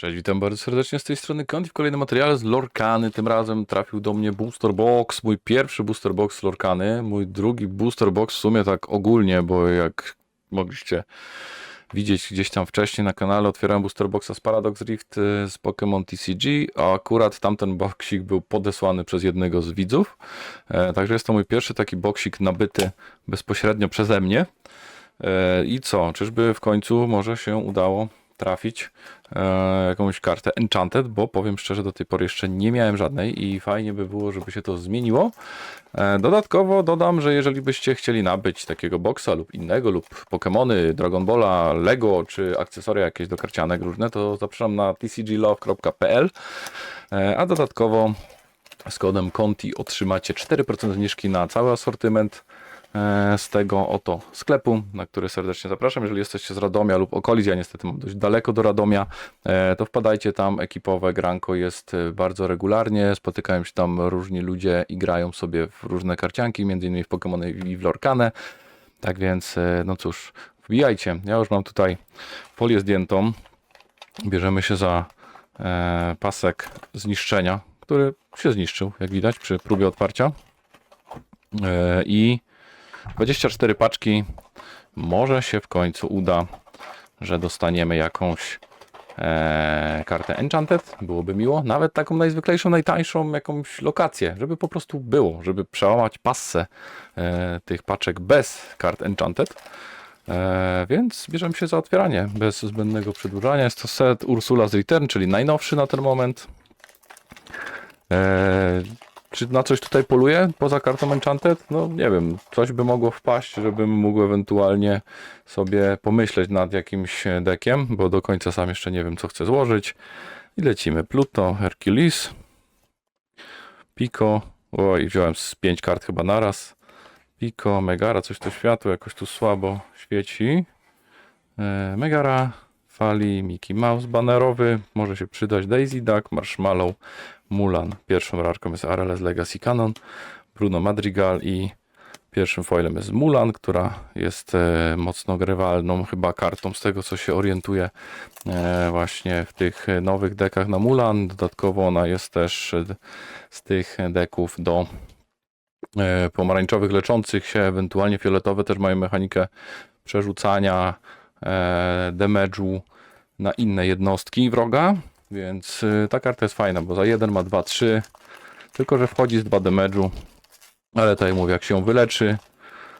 Cześć, witam bardzo serdecznie z tej strony Kąt w kolejnym materiale z Lorkany. Tym razem trafił do mnie Booster Box, mój pierwszy Booster Box z Lorkany, mój drugi Booster Box w sumie tak ogólnie, bo jak mogliście widzieć gdzieś tam wcześniej na kanale, otwierałem Booster Boxa z Paradox Rift y, z Pokémon TCG, a akurat tamten boxik był podesłany przez jednego z widzów. E, także jest to mój pierwszy taki boxik nabyty bezpośrednio przeze mnie. E, I co? Czyżby w końcu może się udało trafić e, jakąś kartę Enchanted, bo powiem szczerze, do tej pory jeszcze nie miałem żadnej i fajnie by było, żeby się to zmieniło. E, dodatkowo dodam, że jeżeli byście chcieli nabyć takiego boxa lub innego, lub Pokémony, Dragon Balla, Lego, czy akcesoria jakieś do karcianek różne, to zapraszam na tcglove.pl, e, a dodatkowo z kodem Conti otrzymacie 4% zniżki na cały asortyment z tego oto sklepu, na który serdecznie zapraszam. Jeżeli jesteście z Radomia lub okolic, ja niestety mam dość daleko do Radomia, e, to wpadajcie tam, ekipowe granko jest e, bardzo regularnie, spotykają się tam różni ludzie i grają sobie w różne karcianki, między innymi w Pokémony i w Lorkanę. Tak więc, e, no cóż, wbijajcie. Ja już mam tutaj folię zdjętą. Bierzemy się za e, pasek zniszczenia, który się zniszczył, jak widać, przy próbie otwarcia. E, I 24 paczki. Może się w końcu uda, że dostaniemy jakąś e, kartę Enchanted. Byłoby miło. Nawet taką najzwyklejszą, najtańszą jakąś lokację, żeby po prostu było, żeby przełamać passę e, tych paczek bez kart Enchanted. E, więc bierzemy się za otwieranie bez zbędnego przedłużania. Jest to set Ursula's Return, czyli najnowszy na ten moment. E, czy na coś tutaj poluję poza kartą Enchanted? No nie wiem, coś by mogło wpaść, żebym mógł ewentualnie sobie pomyśleć nad jakimś dekiem, bo do końca sam jeszcze nie wiem co chcę złożyć. I lecimy. Pluto, Hercules, Pico, oj wziąłem z 5 kart chyba naraz. Pico, Megara, coś to światło jakoś tu słabo świeci. E, Megara, Fali, Mickey Mouse banerowy, może się przydać Daisy Duck, Marshmallow, Mulan. Pierwszą rarką jest RLS Legacy Canon, Bruno Madrigal i pierwszym foilem jest Mulan, która jest e, mocno grywalną chyba kartą z tego co się orientuje e, właśnie w tych nowych dekach na Mulan. Dodatkowo ona jest też e, z tych deków do pomarańczowych leczących się, ewentualnie fioletowe też mają mechanikę przerzucania damage'u na inne jednostki wroga, więc y, ta karta jest fajna, bo za jeden ma 2, 3, tylko że wchodzi z 2 damage'u, ale tutaj mówię, jak się wyleczy,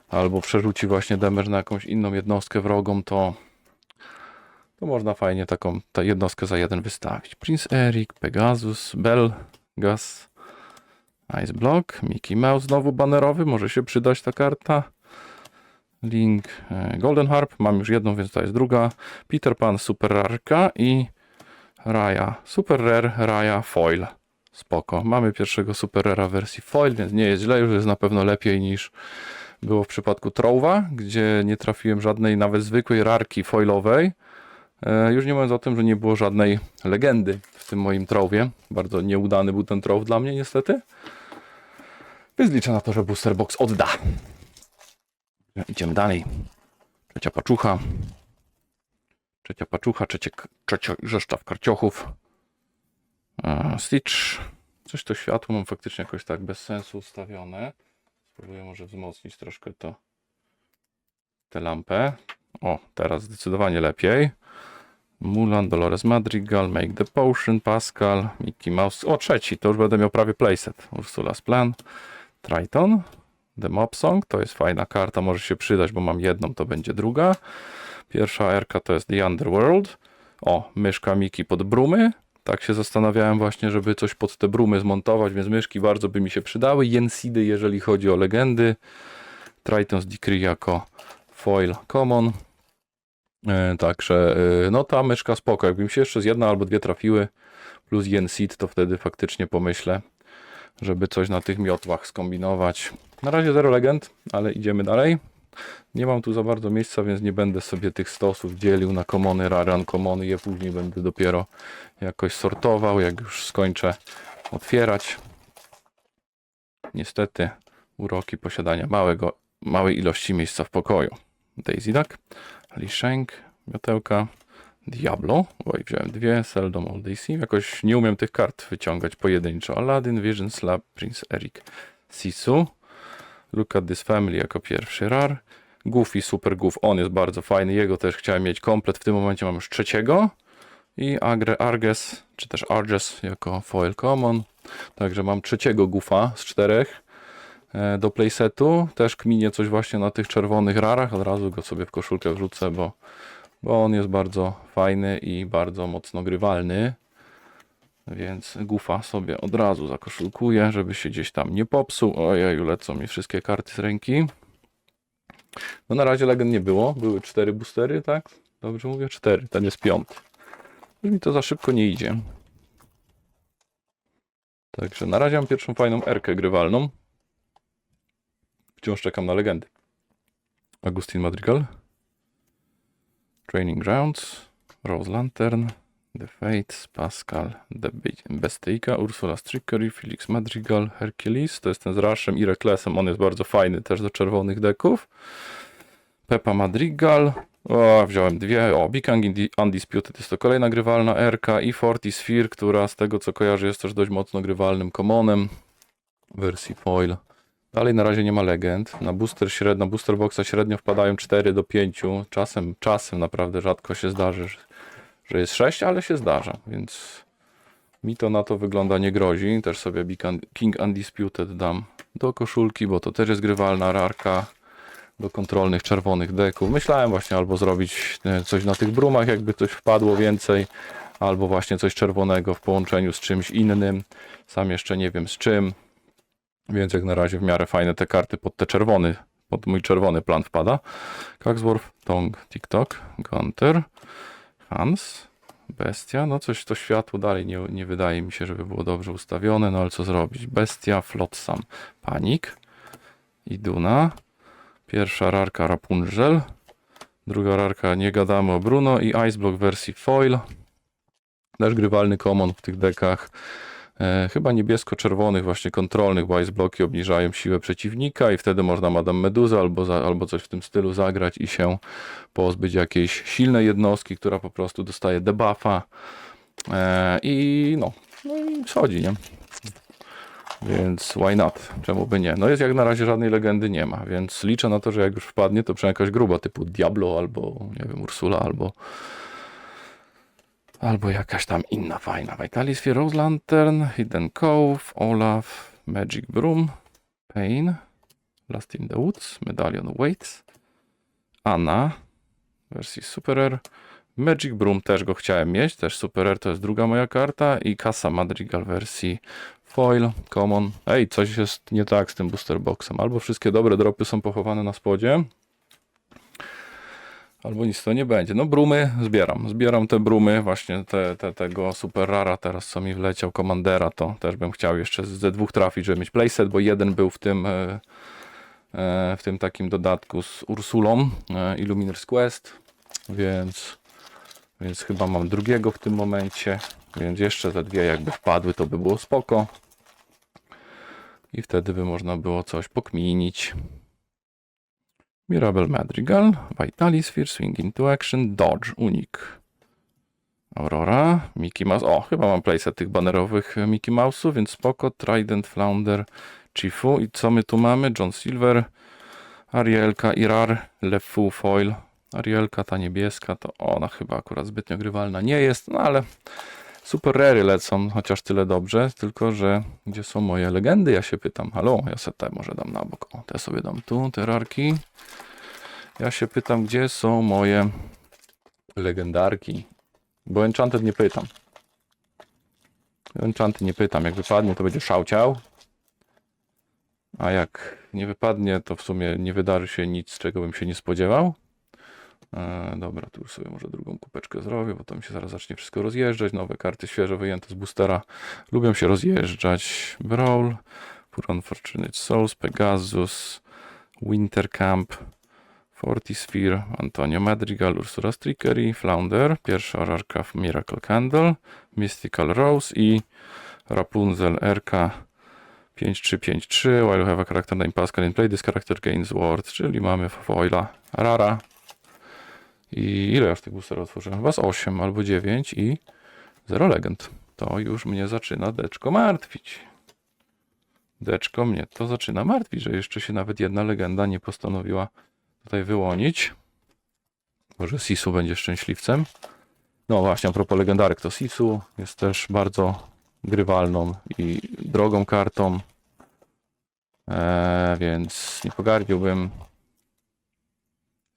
albo przerzuci właśnie damage na jakąś inną jednostkę wrogą, to to można fajnie taką tę jednostkę za jeden wystawić. Prince Eric, Pegasus, Belgas, Ice Block, Mickey Mouse znowu banerowy, może się przydać ta karta. Link, e, Golden Harp, mam już jedną, więc to jest druga. Peter Pan, Super Rarka i Raya, Super Rare, Raya Foil. Spoko. Mamy pierwszego Super Rara wersji foil, więc nie jest źle, już jest na pewno lepiej niż było w przypadku Trowa, gdzie nie trafiłem żadnej nawet zwykłej rarki foilowej. E, Już nie mówiąc o tym, że nie było żadnej legendy w tym moim Trowie. Bardzo nieudany był ten Trove dla mnie niestety. Więc liczę na to, że Booster Box odda. Idziemy dalej. Trzecia paczucha. Trzecia paczucha, trzecie, trzecia zestaw karciochów. E, Stitch. Coś to światło mam faktycznie jakoś tak bez sensu ustawione. Spróbuję może wzmocnić troszkę to tę lampę. O, teraz zdecydowanie lepiej. Mulan, Dolores Madrigal, Make the Potion, Pascal, Mickey Mouse. O, trzeci, to już będę miał prawie playset. Ursula's Plan, Triton, The Mob Song, to jest fajna karta, może się przydać, bo mam jedną, to będzie druga. Pierwsza erka to jest The Underworld. O, myszka Miki pod brumy. Tak się zastanawiałem właśnie, żeby coś pod te brumy zmontować, więc myszki bardzo by mi się przydały. Jensidy, jeżeli chodzi o legendy. Triton's Decree jako foil common. E, także, e, no ta myszka spoko. Jakby mi się jeszcze z jedna albo dwie trafiły, plus Jenseed, to wtedy faktycznie pomyślę, żeby coś na tych miotłach skombinować. Na razie zero legend, ale idziemy dalej. Nie mam tu za bardzo miejsca, więc nie będę sobie tych stosów dzielił na komony, rare, uncommony. Je później będę dopiero jakoś sortował, jak już skończę otwierać. Niestety uroki posiadania małego, małej ilości miejsca w pokoju. Daisy Duck, Li Sheng, Miotełka, Diablo. Oj, wziąłem dwie. Seldom Odyssey. Jakoś nie umiem tych kart wyciągać pojedynczo. Aladdin, Vision, Slap, Prince Eric, Sisu. Look at this family jako pierwszy rar. Goofy, Super Goof. On jest bardzo fajny. Jego też chciałem mieć komplet. W tym momencie mam już trzeciego. I Agre Arges, czy też Arges jako foil common. Także mam trzeciego Goofa z czterech e, do playsetu. Też kminie coś właśnie na tych czerwonych rarach. Od razu go sobie w koszulkę wrzucę, bo, bo on jest bardzo fajny i bardzo mocno grywalny. Więc Goofa sobie od razu zakoszulkuję, żeby się gdzieś tam nie popsuł. Ojeju, lecą mi wszystkie karty z ręki. No na razie legend nie było. Były cztery boostery, tak? Dobrze mówię? Cztery. Ten jest piąty. Już mi to za szybko nie idzie. Także na razie mam pierwszą fajną erkę grywalną. Wciąż czekam na legendy. Agustin Madrigal. Training Grounds. Rose Lantern. The Fates, Pascal, The Bestyjka, Ursula Strickery, Felix Madrigal, Hercules, to jest ten z Rashem i Recklessem, on jest bardzo fajny też do czerwonych deków. Peppa Madrigal, o, wziąłem dwie, o, Bikang Undisputed jest to kolejna grywalna RK i Forty Sphere, która z tego co kojarzę jest też dość mocno grywalnym commonem w wersji foil. Dalej na razie nie ma legend. Na booster średnio, booster boxa średnio wpadają 4 do 5. Czasem, czasem naprawdę rzadko się zdarzy, że- jest 6, ale się zdarza, więc mi to na to wygląda nie grozi. Też sobie King Undisputed dam do koszulki, bo to też jest grywalna rarka do kontrolnych czerwonych deków. Myślałem właśnie albo zrobić e, coś na tych brumach, jakby coś wpadło więcej, albo właśnie coś czerwonego w połączeniu z czymś innym. Sam jeszcze nie wiem z czym, więc jak na razie w miarę fajne te karty pod te czerwony, pod mój czerwony plan wpada. Cogsworth, Tong, TikTok, Gunter, Hans, Bestia, no coś to światło dalej nie, nie wydaje mi się, żeby było dobrze ustawione, no ale co zrobić? Bestia, Flotsam, Panik, Iduna, pierwsza rarka Rapunzel, druga rarka Nie gadamy o Bruno i Iceblock wersji foil, też grywalny common w tych dekach, chyba niebiesko-czerwonych właśnie kontrolnych, bo Icebloki obniżają siłę przeciwnika i wtedy można Madame Meduzę albo, za, albo coś w tym stylu zagrać i się pozbyć jakiejś silnej jednostki, która po prostu dostaje debuffa e, i no, no i schodzi, nie? Więc why not? Czemu by nie? No jest jak na razie żadnej legendy nie ma, więc liczę na to, że jak już wpadnie, to przynajmniej jakaś gruba typu Diablo albo nie wiem, Ursula albo albo jakaś tam inna fajna. Vitalis Rose Lantern, Hidden Cove, Olaf, Magic Broom, Pain, Last in the Woods, Medallion Waits, Anna, wersji Super Rare. Magic Broom też go chciałem mieć, też Super Rare to jest druga moja karta i Casa Madrigal wersji Foil, Common. Ej, coś jest nie tak z tym booster boxem. Albo wszystkie dobre dropy są pochowane na spodzie, albo nic to nie będzie. No brumy zbieram, zbieram te brumy, właśnie te, te, tego Super Rara teraz co mi wleciał, Commandera, to też bym chciał jeszcze ze dwóch trafić, żeby mieć playset, bo jeden był w tym... E, e, w tym takim dodatku z Ursulą e, Illuminer's Quest, więc, więc chyba mam drugiego w tym momencie, więc jeszcze te dwie jakby wpadły, to by było spoko. I wtedy by można było coś pokminić. Mirabel Madrigal, Vitalisphere, Swing into Action, Dodge, Unik. Aurora, Mickey Mouse. O, chyba mam playset tych banerowych Mickey Mouse'ów, więc spoko. Trident, Flounder, Chifu. I co my tu mamy? John Silver, Arielka, Irar, Lefu, Foil. Arielka, ta niebieska, to ona chyba akurat zbytnio grywalna nie jest, no ale super rary lecą, chociaż tyle dobrze, tylko że gdzie są moje legendy? Ja się pytam. Halo, ja se może dam na bok. O, te sobie dam tu, te rarki. Ja się pytam, gdzie są moje legendarki. Bo Enchanted nie pytam. Enchanted nie pytam. Jak wypadnie, to będzie szałciał. A jak nie wypadnie, to w sumie nie wydarzy się nic, czego bym się nie spodziewał. E, dobra, tu już sobie może drugą kupeczkę zrobię, bo to mi się zaraz zacznie wszystko rozjeżdżać. Nowe karty świeżo wyjęte z boostera lubią się rozjeżdżać. Brawl, For Unfortunate Souls, Pegasus, Wintercamp, Fortisphere, Antonio Madrigal, Ursula Strickery, Flounder, pierwsza rarka w Miracle Candle, Mystical Rose i Rapunzel RK 5353. While you have a character named Pascal in play, this character gains ward, czyli mamy foila rara. I ile już tych boosterów otworzyłem? Chyba z 8 albo 9 i 0 legend. To już mnie zaczyna deczko martwić. Deczko mnie to zaczyna martwić, że jeszcze się nawet jedna legenda nie postanowiła tutaj wyłonić. Może Sisu będzie szczęśliwcem. No właśnie, a propos legendarek, to Sisu jest też bardzo grywalną i drogą kartą. Eee, więc nie pogardziłbym.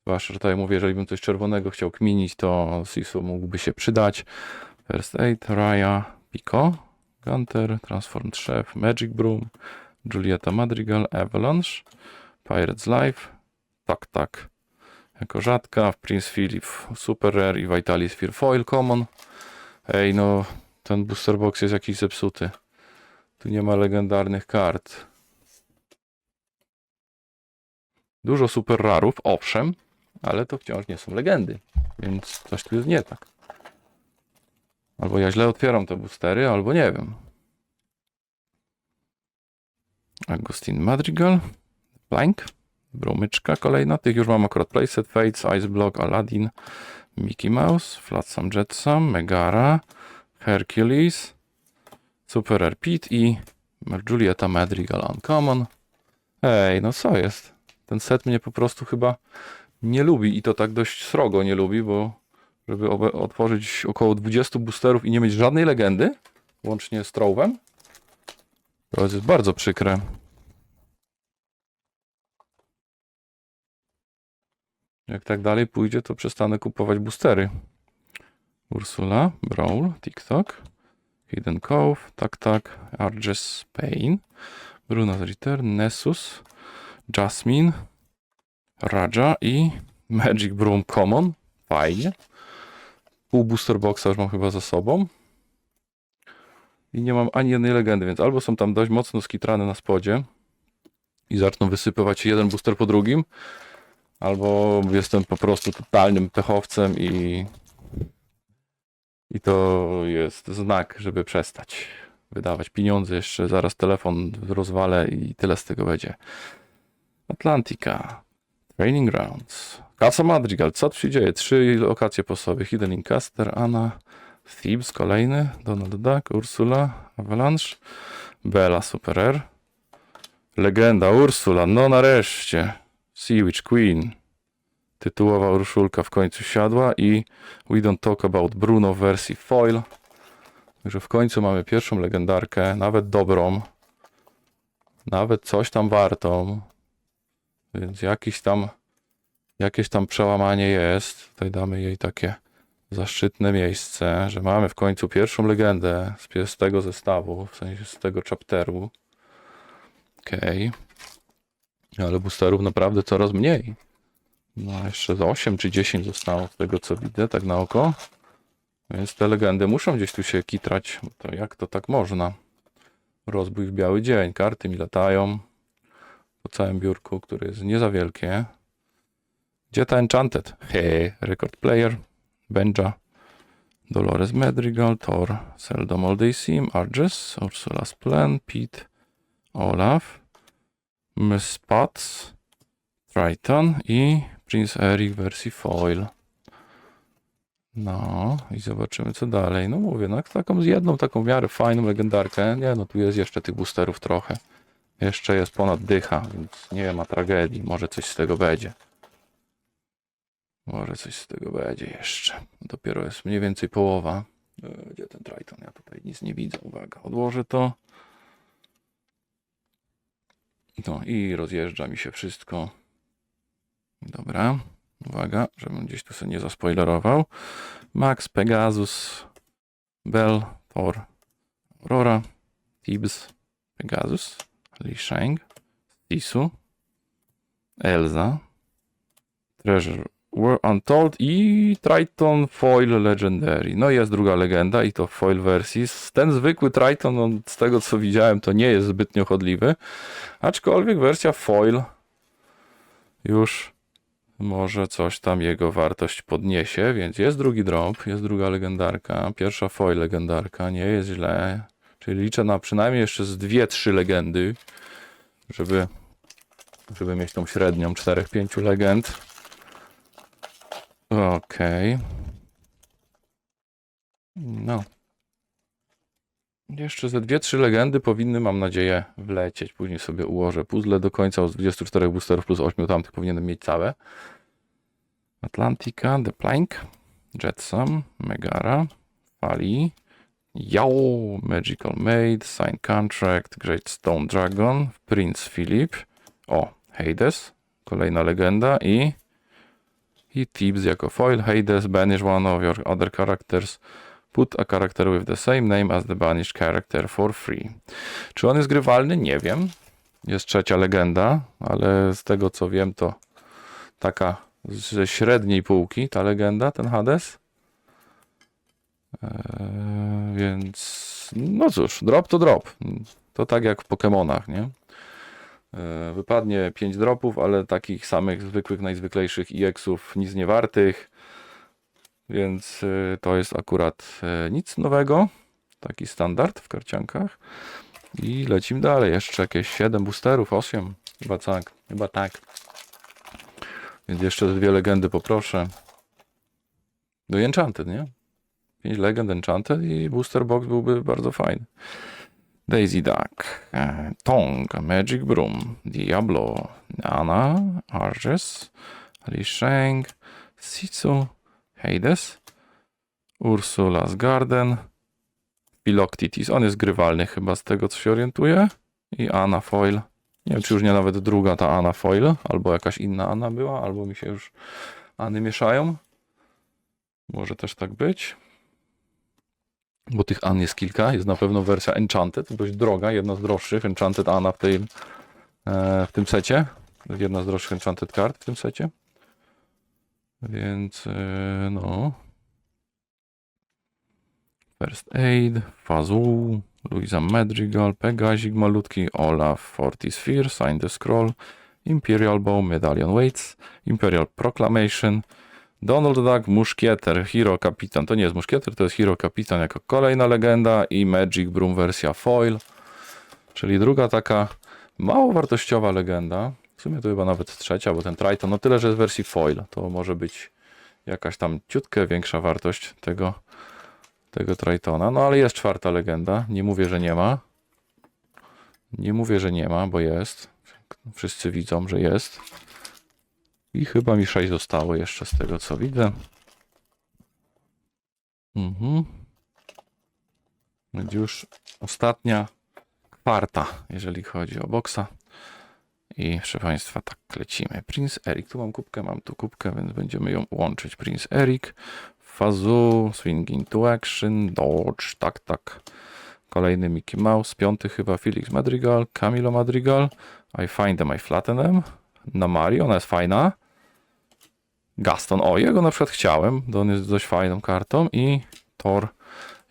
Zwłaszcza, że tutaj mówię, jeżeli bym coś czerwonego chciał kminić, to Sisu mógłby się przydać. First Aid, Raya, Pico, Gunter, Transform Chef, Magic Broom, Julieta Madrigal, Avalanche, Pirates Life, tak, tak. Jako rzadka, Prince Philip Super Rare i Vitalis Fear Foil Common. Ej, no, ten booster box jest jakiś zepsuty. Tu nie ma legendarnych kart. Dużo super rarów, owszem, ale to wciąż nie są legendy, więc coś tu jest nie tak. Albo ja źle otwieram te boostery, albo nie wiem. Agustin Madrigal, Blank, Brumyczka kolejna, tych już mam akurat Playset, Fates, Ice Block, Aladdin, Mickey Mouse, Flotsam Jetsam, Megara, Hercules, Super Rare Pete i Julieta Madrigal Uncommon. Ej, no co jest? Ten set mnie po prostu chyba nie lubi i to tak dość srogo nie lubi, bo żeby otworzyć około 20 boosterów i nie mieć żadnej legendy, łącznie z Trowem, to jest bardzo przykre. Jak tak dalej pójdzie, to przestanę kupować boostery. Ursula, Brawl, TikTok, Hidden Cove, Tak Tak, Arges Pain, Bruno's Return, Nessus, Jasmine, Raja i Magic Broom Common. Fajnie. Pół booster boxa już mam chyba za sobą. I nie mam ani jednej legendy, więc albo są tam dość mocno skitrane na spodzie i zaczną wysypywać jeden booster po drugim, albo jestem po prostu totalnym pechowcem i i to jest znak, żeby przestać wydawać pieniądze. Jeszcze zaraz telefon rozwalę i tyle z tego będzie. Atlantica, Training Grounds, Casa Madrigal, co tu się dzieje? Trzy lokacje po sobie. Hidden Incaster, Anna, Thebes kolejny, Donald Duck, Ursula, Avalanche, Bella Super Air, Legenda Ursula, no nareszcie, Sea Witch Queen, tytułowa Urszulka w końcu siadła i We Don't Talk About Bruno w wersji foil. Także w końcu mamy pierwszą legendarkę, nawet dobrą, nawet coś tam wartą, więc jakiś tam, jakieś tam przełamanie jest. Tutaj damy jej takie zaszczytne miejsce, że mamy w końcu pierwszą legendę z, tego zestawu, w sensie z tego chapteru. Okej. Ale boosterów naprawdę coraz mniej. No, jeszcze z 8 czy 10 zostało z tego co widzę, tak na oko. Więc te legendy muszą gdzieś tu się kitrać. To jak to tak można? Rozbój w biały dzień. Karty mi latają po całym biurku, które jest nie za wielkie. Gdzie ta Enchanted? Hej, Record Player, Benja, Dolores Madrigal, Thor, Seldom All Day Sim, Arges, Ursula's Plan, Pete, Olaf, Miss Potts, Triton i Prince Eric wersji foil. No i zobaczymy co dalej. No mówię, no taką z jedną taką w miarę fajną legendarkę. Nie no, tu jest jeszcze tych boosterów trochę. Jeszcze jest ponad dycha, więc nie ma tragedii. Może coś z tego będzie. Może coś z tego będzie jeszcze. Dopiero jest mniej więcej połowa. E, Gdzie ten Triton? Ja tutaj nic nie widzę. Uwaga, odłożę to. No i rozjeżdża mi się wszystko. Dobra. Uwaga, żebym gdzieś tu sobie nie zaspoilerował. Max, Pegasus, Bell, Thor, Aurora, Tibbs, Pegasus, Li Shang, Sisu, Elza, Treasure World Untold i Triton Foil Legendary. No i jest druga legenda i to foil wersji. Ten zwykły Triton, on, z tego co widziałem, to nie jest zbytnio chodliwy, aczkolwiek wersja foil już może coś tam jego wartość podniesie, więc jest drugi drop, jest druga legendarka, pierwsza foil legendarka, nie jest źle. Czyli liczę na przynajmniej jeszcze z dwie, trzy legendy, żeby, żeby mieć tą średnią 4-5 legend. Okej. No. Jeszcze ze dwie, trzy legendy powinny, mam nadzieję, wlecieć. Później sobie ułożę puzzle do końca. Z 24 boosterów plus 8 tamtych powinienem mieć całe. Atlantica, The Plank, Jetsam, Megara, Fali, Yao, Magical Maid, Sign Contract, Great Stone Dragon, Prince Philip, o, Hades, kolejna legenda i i Tips jako foil, Hades, banish one of your other characters, put a character with the same name as the banished character for free. Czy on jest grywalny? Nie wiem. Jest trzecia legenda, ale z tego co wiem to taka ze średniej półki ta legenda, ten Hades. Eee, więc no cóż, drop to drop. To tak jak w Pokemonach, nie? E, Wypadnie 5 dropów, ale takich samych zwykłych, najzwyklejszych EX-ów, nic nie wartych. Więc e, to jest akurat nic nowego. Taki standard w karciankach. I lecimy dalej. Jeszcze jakieś 7 boosterów, 8. Chyba tak. Chyba tak. Więc jeszcze dwie legendy poproszę. Do Enchanted, nie? 5 legend Enchanted i booster box byłby bardzo fajny. Daisy Duck, e, Tong, Magic Broom, Diablo, Nana, Arges, Li Shang, Sisu, Hades, Ursula's Garden, Philoctetes. On jest grywalny chyba z tego co się orientuję. I Anna Foil. Nie wiem czy już nie nawet druga ta Anna Foil, albo jakaś inna Anna była, albo mi się jużAny mieszają. Może też tak być bo tych An jest kilka. Jest na pewno wersja Enchanted, dość droga, jedna z droższych. Enchanted Anna w, tej, e, w tym secie. Jedna z droższych Enchanted kart w tym secie. Więc e, no. First Aid, Fazul, Luisa Madrigal, Pegazik malutki, Olaf, Forty Sphere, Sign the Scroll, Imperial Bow, Medallion Waits, Imperial Proclamation, Donald Duck, Muszkieter, Hero Kapitan. To nie jest Muszkieter, to jest Hero Kapitan jako kolejna legenda i Magic Broom wersja foil. Czyli druga taka mało wartościowa legenda. W sumie to chyba nawet trzecia, bo ten Triton, no tyle, że jest w wersji foil. To może być jakaś tam ciutkę większa wartość tego, tego Tritona. No ale jest czwarta legenda. Nie mówię, że nie ma. Nie mówię, że nie ma, bo jest. Wszyscy widzą, że jest. I chyba mi 6 zostało jeszcze z tego co widzę. Mhm. Będzie już ostatnia kwarta, jeżeli chodzi o boksa. I proszę Państwa, tak lecimy. Prince Eric, tu mam kubkę, mam tu kubkę, więc będziemy ją łączyć. Prince Eric, Fazu, Swing into Action, Dodge, tak, tak. Kolejny Mickey Mouse, piąty chyba Felix Madrigal, Camilo Madrigal, I Find Them, I Flatten Them. Na Mari, ona jest fajna. Gaston, o jego na przykład chciałem, bo on jest dość fajną kartą i Thor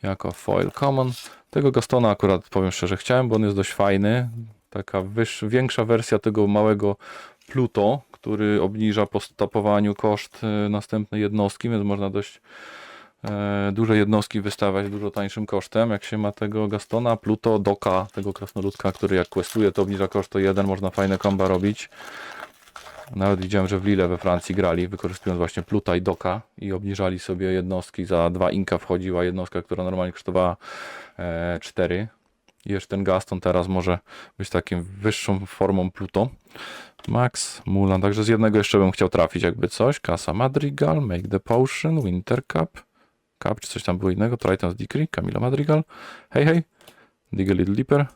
jako foil common. Tego Gastona akurat powiem szczerze chciałem, bo on jest dość fajny. Taka większa wersja tego małego Pluto, który obniża po stopowaniu koszt e, następnej jednostki, więc można dość e, duże jednostki wystawiać dużo tańszym kosztem. Jak się ma tego Gastona, Pluto, Doka, tego krasnoludka, który jak questuje, to obniża koszt to jeden, można fajne komba robić. Nawet widziałem, że w Lille we Francji grali, wykorzystując właśnie Pluta i Doka i obniżali sobie jednostki. Za dwa inka wchodziła jednostka, która normalnie kosztowała e, 4. I jeszcze ten Gaston teraz może być takim wyższą formą Pluto. Max, Mulan, także z jednego jeszcze bym chciał trafić jakby coś. Casa Madrigal, Make the Potion, Winter Cup. Cup, czy coś tam było innego. Triton's Decree, Camila Madrigal. Hej, hej. Dig a Little Deeper.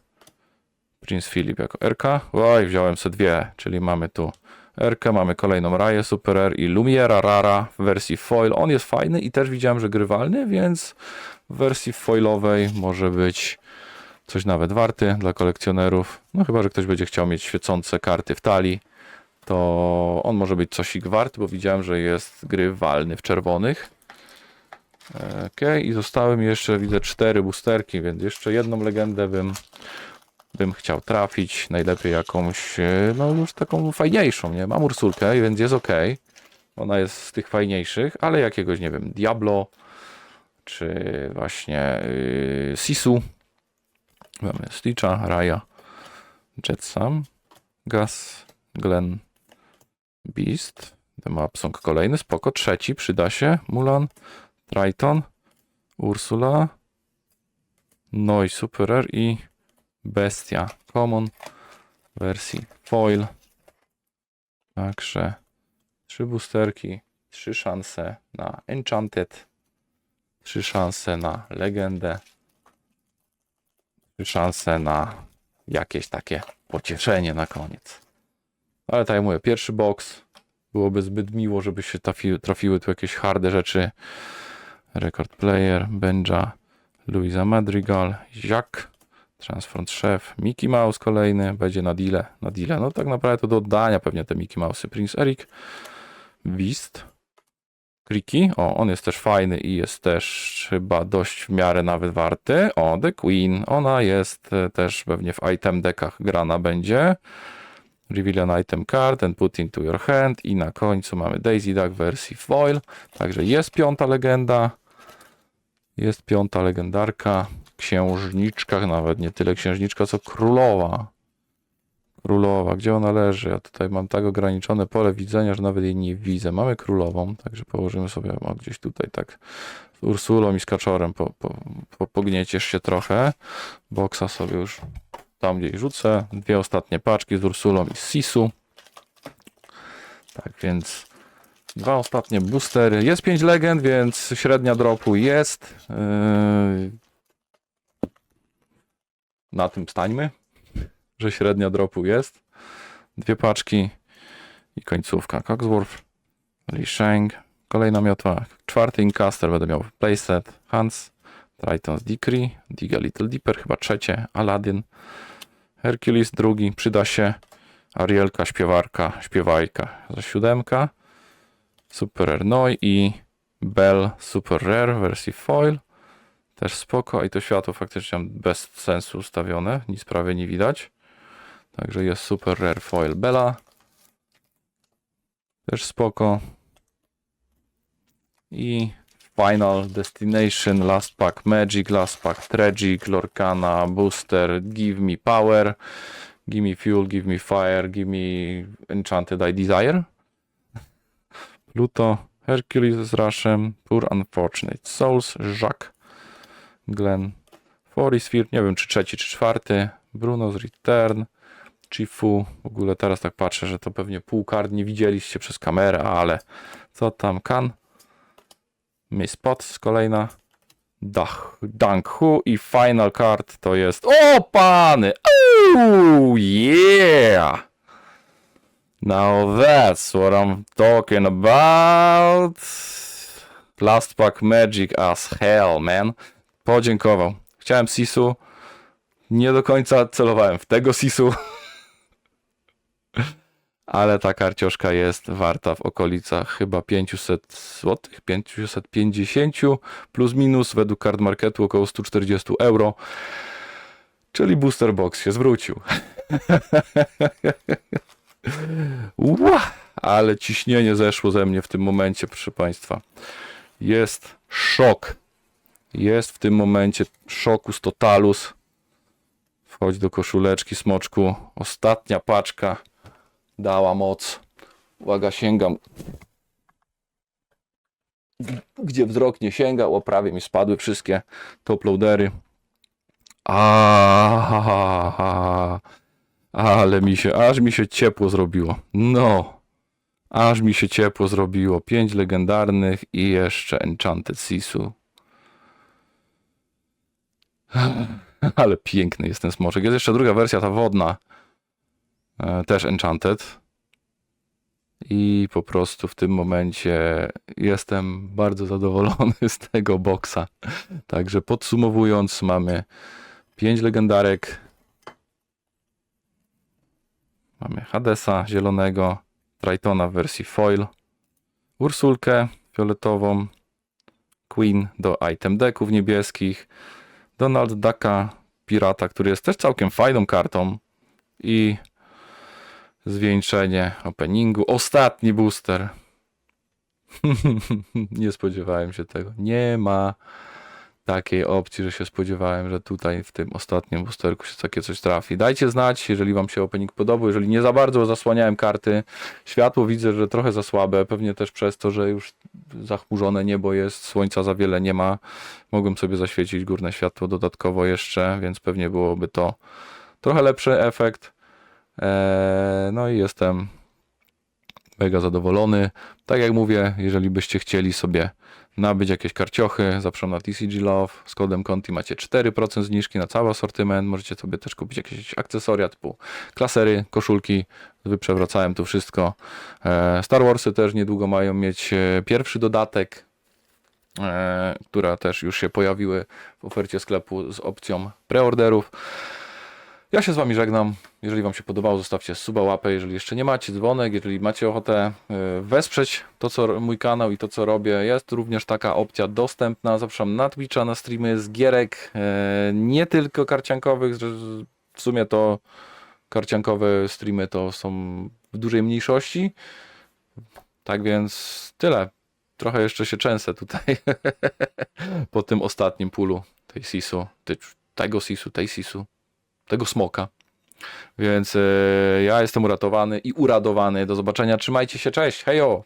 Prince Philip jako RK. Oj, wziąłem sobie dwie, czyli mamy tu RK, mamy kolejną Raję Super R i Lumiera Rara w wersji foil. On jest fajny i też widziałem, że grywalny, więc w wersji foilowej może być coś nawet warty dla kolekcjonerów. No chyba, że ktoś będzie chciał mieć świecące karty w talii, to on może być coś ich wart, bo widziałem, że jest grywalny w czerwonych. Ok, i zostały mi jeszcze, widzę, cztery boosterki, więc jeszcze jedną legendę bym bym chciał trafić, najlepiej jakąś, e, no już taką fajniejszą, nie? Mam Ursulkę, więc jest ok. Ona jest z tych fajniejszych, ale jakiegoś, nie wiem, Diablo, czy właśnie yy, Sisu. Mamy Stitcha, Raya, Jetsam, Gas, Glen, Beast, Demapsong kolejny, spoko. Trzeci przyda się. Mulan, Triton, Ursula, Noi Super Rare i Bestia Common wersji foil. Także trzy boosterki, trzy szanse na Enchanted, trzy szanse na Legendę, trzy szanse na jakieś takie pocieszenie na koniec. Ale tak jak mówię, pierwszy box byłoby zbyt miło, żeby się trafi, trafiły tu jakieś harde rzeczy. Record Player, Benja, Luisa Madrigal, Jack, Transform Chef, Mickey Mouse kolejny, będzie na deale, na deale. No tak naprawdę to do oddania pewnie te Mickey Mouse. Prince Eric, Beast, Kriki, o on jest też fajny i jest też chyba dość w miarę nawet warty. O, The Queen, ona jest e, też pewnie w item deckach grana będzie. Reveal an item card and put into your hand. I na końcu mamy Daisy Duck wersji foil. Także jest piąta legenda. Jest piąta legendarka. Księżniczka, nawet nie tyle księżniczka, co królowa. Królowa, gdzie ona leży? Ja tutaj mam tak ograniczone pole widzenia, że nawet jej nie widzę. Mamy królową, także położymy sobie o, gdzieś tutaj tak z Ursulą i z Kaczorem po, po, po, pognieciesz się trochę. Boksa sobie już tam gdzieś rzucę. Dwie ostatnie paczki z Ursulą i z Sisu. Tak więc dwa ostatnie boostery. Jest pięć legend, więc średnia dropu jest. Yy... Na tym stańmy, że średnia dropu jest. Dwie paczki i końcówka. Cogsworth, Lee Sheng, kolejna miotła. Czwarty Incaster będę miał playset. Hans, Triton's Decree, Dig a Little Deeper, chyba trzecie. Aladdin, Hercules drugi, przyda się. Arielka, śpiewarka, śpiewajka za siódemka. Super Rare Noi i Bell Super Rare wersji foil. Też spoko i to światło faktycznie bez sensu ustawione, nic prawie nie widać. Także jest Super Rare Foil Bella. Też spoko. I Final Destination, Last Pack Magic, Last Pack Tragic, Lorcana, Booster, Give Me Power, Give Me Fuel, Give Me Fire, Give Me Enchanted I Desire. Pluto, Hercules z Rushem, Poor Unfortunate Souls, Jacques, Glenn, Forisphere, nie wiem czy trzeci czy czwarty, Bruno's Return, Chifu, w ogóle teraz tak patrzę, że to pewnie pół kart nie widzieliście przez kamerę, ale co tam, Kan, Miss Potts, kolejna, Dach, Dunk Hu i final card to jest, o pany, oh yeah! Now that's what I'm talking about. Last pack magic as hell, man. Podziękował. Chciałem Sisu. Nie do końca celowałem w tego Sisu. Ale ta karcioszka jest warta w okolicach chyba 500 zł, 550 plus minus według card marketu około 140 euro. Czyli booster box się zwrócił. Ale ciśnienie zeszło ze mnie w tym momencie, proszę Państwa. Jest szok. Jest w tym momencie szokus totalus. Wchodź do koszuleczki, smoczku. Ostatnia paczka dała moc. Uwaga, sięgam. Gdzie wzrok nie sięgał, o prawie mi spadły wszystkie top loadery. Aaaa. Ale mi się, aż mi się ciepło zrobiło. No. Aż mi się ciepło zrobiło. Pięć legendarnych i jeszcze Enchanted Sisu. Ale piękny jest ten smoczek. Jest jeszcze druga wersja, ta wodna. E, też Enchanted. I po prostu w tym momencie jestem bardzo zadowolony z tego boksa. Także podsumowując, mamy pięć legendarek, Mamy Hadesa zielonego, Tritona w wersji foil, Ursulkę fioletową, Queen do item decków niebieskich, Donald Ducka pirata, który jest też całkiem fajną kartą i zwieńczenie openingu. Ostatni booster. Nie spodziewałem się tego. Nie ma takiej opcji, że się spodziewałem, że tutaj w tym ostatnim boosterku się takie coś trafi. Dajcie znać, jeżeli wam się opening podobał, jeżeli nie za bardzo zasłaniałem karty. Światło widzę, że trochę za słabe, pewnie też przez to, że już zachmurzone niebo jest, słońca za wiele nie ma. Mogłem sobie zaświecić górne światło dodatkowo jeszcze, więc pewnie byłoby to trochę lepszy efekt. Eee, no i jestem mega zadowolony. Tak jak mówię, jeżeli byście chcieli sobie nabyć jakieś karciochy, zapraszam na TCG Love, z kodem Conti macie 4% zniżki na cały asortyment, możecie sobie też kupić jakieś akcesoria typu klasery, koszulki, wyprzewracałem tu wszystko. E, Star Warsy też niedługo mają mieć e, pierwszy dodatek, e, która też już się pojawiły w ofercie sklepu z opcją preorderów. Ja się z Wami żegnam. Jeżeli Wam się podobało, zostawcie suba, łapę. Jeżeli jeszcze nie macie, dzwonek. Jeżeli macie ochotę y, wesprzeć to, co mój kanał i to, co robię, jest również taka opcja dostępna. Zapraszam na Twitcha, na streamy z gierek, y, nie tylko karciankowych. W sumie to karciankowe streamy to są w dużej mniejszości. Tak więc tyle. Trochę jeszcze się częsę tutaj po tym ostatnim pulu tej sisu, tego sisu, tej sisu tego smoka. Więc e, ja jestem uratowany i uradowany. Do zobaczenia. Trzymajcie się. Cześć. Hejo.